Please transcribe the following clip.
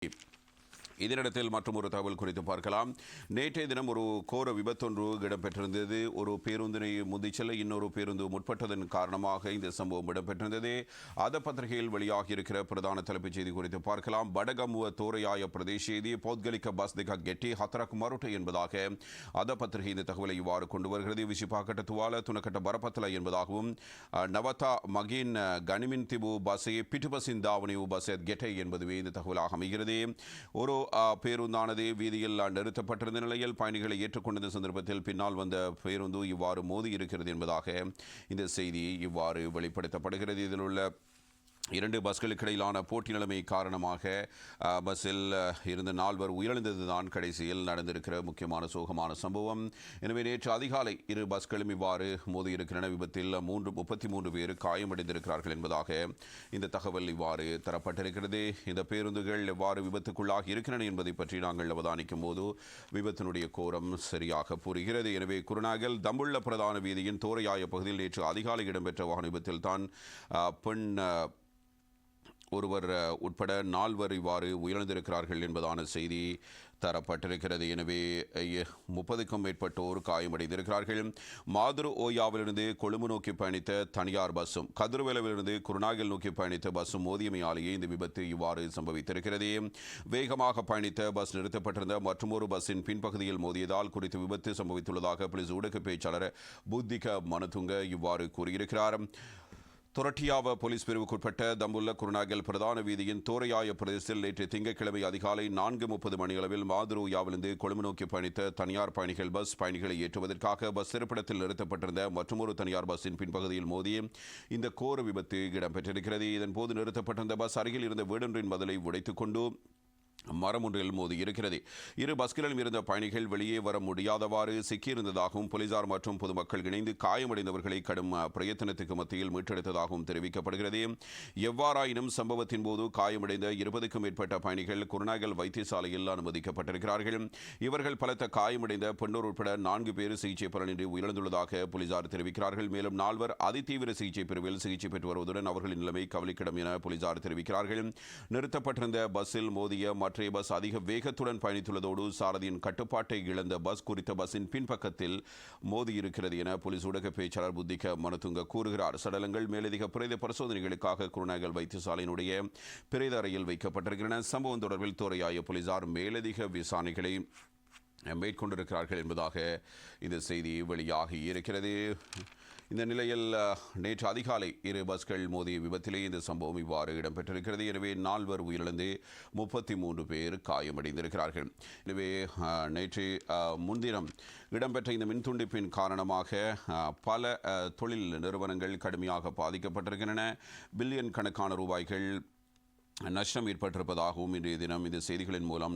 keep இதனிடத்தில் மற்றும் ஒரு தகவல் குறித்து பார்க்கலாம். நேற்றைய தினம் ஒரு கோர விபத்தொன்று இடம்பெற்றிருந்தது. ஒரு பேருந்தினை முந்திச் செல்ல இன்னொரு பேருந்து முற்பட்டதன் காரணமாக இந்த சம்பவம் இடம்பெற்றிருந்தது. அத பத்திரிகையில் வெளியாகியிருக்கிற பிரதான தலைப்புச் செய்தி குறித்து பார்க்கலாம். வடகமுவ தோரையாய பிரதேசேதி போத்கலிக்க பஸ் திகா கெட்டி ஹத்ரக் மருட்டு என்பதாக அத பத்திரிகை இந்த தகவலை இவ்வாறு கொண்டு வருகிறது. விசிபாக்கட்ட துவால துணக்கட்ட பரப்பத்தல என்பதாகவும் நவதா மகின் கனிமின் திபு பஸ்ஸை பிட்டுபசின் தாவணி பஸ் கெட்டை என்பதுவே இந்த தகவலாக அமைகிறது. ஒரு பேருந்தானது வீதியில் நிறுத்தப்பட்டிருந்த நிலையில் பயணிகளை ஏற்றுக்கொண்ட சந்தர்ப்பத்தில் பின்னால் வந்த பேருந்து இவ்வாறு மோதி இருக்கிறது என்பதாக இந்த செய்தி இவ்வாறு வெளிப்படுத்தப்படுகிறது. இதில் உள்ள இரண்டு பஸ்களுக்கு இடையிலான போட்டி நிலைமை காரணமாக பஸ்ஸில் இருந்த நால்வர் உயிரிழந்ததுதான் கடைசியில் நடந்திருக்கிற முக்கியமான சோகமான சம்பவம். எனவே நேற்று அதிகாலை இரு பஸ்களும் இவ்வாறு மோதியிருக்கின்றன. விபத்தில் மூன்று முப்பத்தி மூன்று பேர் காயமடைந்திருக்கிறார்கள் என்பதாக இந்த தகவல் இவ்வாறு தரப்பட்டிருக்கிறது. இந்த பேருந்துகள் எவ்வாறு விபத்துக்குள்ளாக இருக்கின்றன என்பதை பற்றி நாங்கள் அவதானிக்கும் போது விபத்தினுடைய கோரம் சரியாக புரிகிறது. எனவே குருநாகல் தம்புள்ள பிரதான வீதியின் தோரையாய பகுதியில் நேற்று அதிகாலை இடம்பெற்ற வாகன விபத்தில் தான் பெண் ஒருவர் உட்பட நால்வர் இவ்வாறு உயிரிழந்திருக்கிறார்கள் என்பதான செய்தி தரப்பட்டிருக்கிறது. எனவே முப்பதுக்கும் மேற்பட்டோர் காயமடைந்திருக்கிறார்கள். மாதுரு ஓயாவிலிருந்து கொழும்பு நோக்கி பயணித்த தனியார் பஸ்ஸும் கதிர்வேலவிலிருந்து குருநாகல் நோக்கி பயணித்த பஸ்ஸும் மோதியமையாலேயே இந்த விபத்து இவ்வாறு சம்பவித்திருக்கிறது. வேகமாக பயணித்த பஸ் நிறுத்தப்பட்டிருந்த மற்றொரு பஸ்ஸின் பின்பகுதியில் மோதியதால் குறித்து விபத்து சம்பவித்துள்ளதாக போலீஸ் ஊடக பேச்சாளர் புத்திக மனதுங்க இவ்வாறு கூறியிருக்கிறார். தொரட்டியாவ போலீஸ் பிரிவுக்குட்பட்ட தம்புள்ள குருநாகல் பிரதான வீதியின் தோரையாய பிரதேசத்தில் நேற்று திங்கட்கிழமை அதிகாலை நான்கு முப்பது மணியளவில் மாதுருயாவிலிருந்து கொழும்பு நோக்கி பயணித்த தனியார் பயணிகள் பஸ் பயணிகளை ஏற்றுவதற்காக பஸ் இருப்பிடத்தில் நிறுத்தப்பட்டிருந்த மற்றொரு தனியார் பஸ்ஸின் பின்பகுதியில் மோதி இந்த கோர விபத்து இடம்பெற்றிருக்கிறது. இதன்போது நிறுத்தப்பட்டிருந்த பஸ் அருகில் இருந்த வீடொன்றின் மதலை உடைத்துக் கொண்டு மரம் ஒன்றில் மோதி இருக்கிறது. இரு பஸ்களிலும் இருந்த பயணிகள் வெளியே வர முடியாதவாறு சிக்கியிருந்ததாகவும் போலீசார் மற்றும் பொதுமக்கள் இணைந்து காயமடைந்தவர்களை கடும் பிரயத்தனத்துக்கு மத்தியில் மீட்டெடுத்ததாகவும் தெரிவிக்கப்படுகிறது. எவ்வாறாயினும் சம்பவத்தின் போது காயமடைந்த இருபதுக்கும் மேற்பட்ட பயணிகள் குருநாகல் வைத்தியசாலையில் அனுமதிக்கப்பட்டிருக்கிறார்கள். இவர்கள் பலத்த காயமடைந்த பெண்ணோர் உட்பட நான்கு பேர் சிகிச்சை பலனின்றி உயிரிழந்துள்ளதாக போலீசார் தெரிவிக்கிறார்கள். மேலும் நால்வர் அதிதீவிர சிகிச்சை பிரிவில் சிகிச்சை பெற்று வருவதுடன் அவர்களின் நிலைமை கவலைக்கிடம் என போலீசார் தெரிவிக்கிறார்கள். நிறுத்தப்பட்டிருந்த பஸ்ஸில் மோதிய காற்றிய பஸ் அதிக வேகத்துடன் பயணித்துள்ளதோடு சாரதியின் கட்டுப்பாட்டை இழந்த பஸ் குறித்த பஸ்ஸின் பின்பக்கத்தில் மோதியிருக்கிறது என போலீஸ் ஊடக பேச்சாளர் புத்திக மனதுங்க கூறுகிறார். சடலங்கள் மேலதிக பிரேத பரிசோதனைகளுக்காக குருநாகல் வைத்தியசாலையினுடைய பிரேத அறையில் வைக்கப்பட்டிருக்கின்றன. சம்பவம் தொடர்பில் துறையாய போலீசார் மேலதிக விசாரணைகளை மேற்கொண்டிருக்கிறார்கள் என்பதாக இந்த செய்தி வெளியாகி இருக்கிறது. இந்த நிலையில் நேற்று அதிகாலை இரு பஸ்கள் மோதிய விபத்திலே இந்த சம்பவம் இவ்வாறு இடம்பெற்றிருக்கிறது. எனவே நால்வர் உயிரிழந்து முப்பத்தி மூன்று பேர் காயமடைந்திருக்கிறார்கள். எனவே நேற்று முன்தினம் இடம்பெற்ற இந்த மின்துண்டிப்பின் காரணமாக பல தொழில் நிறுவனங்கள் கடுமையாக பாதிக்கப்பட்டிருக்கின்றன. பில்லியன் கணக்கான ரூபாய்கள் நஷ்டம் ஏற்பட்டிருப்பதாகவும் இன்றைய தினம் இந்த செய்திகளின் மூலம்